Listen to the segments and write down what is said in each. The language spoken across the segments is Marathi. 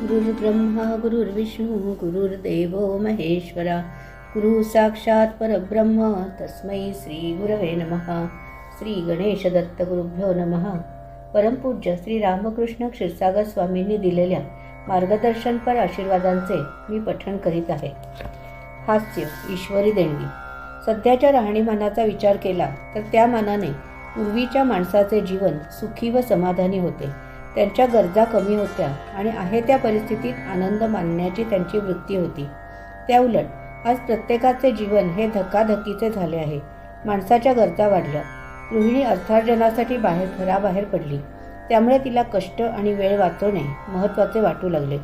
गुरुर्ब्रह्मा गुरुर्विष्णू गुरुर्देव महेश्वरा। गुरु साक्षात परब्रह्म तस्मै श्री गुरवे नमः। श्री गणेश दत्त गुरुभ्यो नमः। परमपूज्य श्री रामकृष्ण क्षीरसागर स्वामींनी दिलेल्या मार्गदर्शनपर आशीर्वादांचे मी पठण करीत आहे. हास्य ईश्वरी देणगी. सध्याच्या राहणीमानाचा विचार केला तर त्या मानाने पूर्वीच्या माणसाचे जीवन सुखी व समाधानी होते. त्यांच्या गरजा कमी होत्या आणि आहे त्या परिस्थितीत आनंद मानण्याची त्यांची वृत्ती होती. त्याउलट आज प्रत्येकाचे जीवन हे धकाधकीचे झाले आहे. माणसाच्या गरजा वाढल्या. गृहिणी अर्थार्जनासाठी बाहेर घराबाहेर पडली. त्यामुळे तिला कष्ट आणि वेळ वाचवणे महत्त्वाचे वाटू लागले.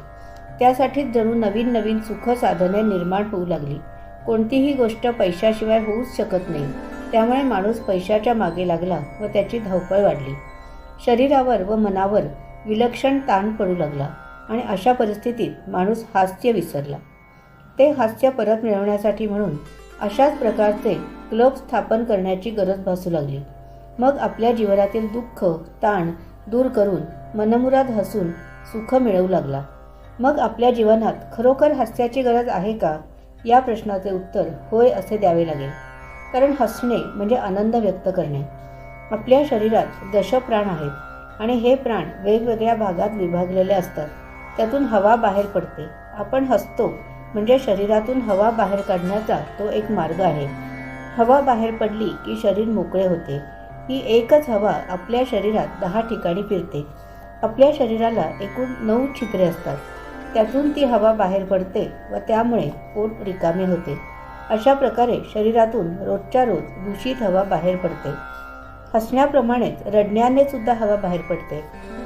त्यासाठीच जणू नवीन नवीन सुख साधने निर्माण होऊ लागली. कोणतीही गोष्ट पैशाशिवाय होऊच शकत नाही. त्यामुळे माणूस पैशाच्या मागे लागला व त्याची धावपळ वाढली. शरीरावर व मनावर विलक्षण ताण पडू लागला आणि अशा परिस्थितीत माणूस हास्य विसरला. ते हास्य परत मिळवण्यासाठी म्हणून अशाच प्रकारचे क्लब स्थापन करण्याची गरज भासू लागली. मग आपल्या जीवनातील दुःख ताण दूर करून मनमुराद हसून सुख मिळवू लागला. मग आपल्या जीवनात खरोखर हास्याची गरज आहे का? या प्रश्नाचे उत्तर होय असे द्यावे लागेल. कारण हसणे म्हणजे आनंद व्यक्त करणे. आपल्या शरीरात दशप्राण आहेत आणि हे प्राण वेगवेगळ्या भागात विभागलेले असतात. त्यातून हवा बाहेर पडते. आपण हसतो म्हणजे शरीरातून हवा बाहेर काढण्याचा तो एक मार्ग आहे. हवा बाहेर पडली की शरीर मोकळे होते. ही एकच हवा आपल्या शरीरात दहा ठिकाणी फिरते. आपल्या शरीराला एकूण नऊ छिद्रे असतात. त्यातून ती हवा बाहेर पडते व त्यामुळे पोट रिकामे होते. अशा प्रकारे शरीरातून रोजच्या रोज दूषित हवा बाहेर पडते. हसण्याप्रमाणेच रडण्याने सुद्धा हवा बाहेर पडते.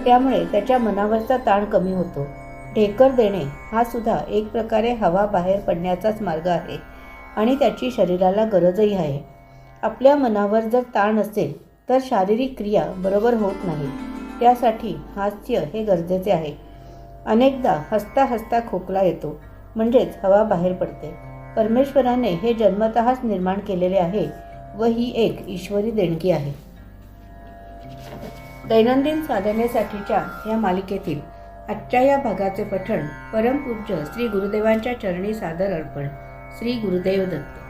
त्यामुळे त्याच्या मनावरचा ताण कमी होतो. ढेकर देणे हा सुद्धा एक प्रकारे हवा बाहेर पडण्याचाच मार्ग आहे आणि त्याची शरीराला गरजही आहे. आपल्या मनावर जर ताण असेल तर शारीरिक क्रिया बरोबर होत नाही. त्यासाठी हास्य हे गरजेचे आहे. अनेकदा हसता हसता खोकला येतो म्हणजेच हवा बाहेर पडते. परमेश्वराने हे जन्मतःच निर्माण केलेले आहे व ही एक ईश्वरी देणगी आहे. दैनंदिन साधनेसाठीच्या या मालिकेतील आजच्या या भागाचे पठण परमपूज्य श्री गुरुदेवांच्या चरणी सादर अर्पण श्री गुरुदेव दत्त.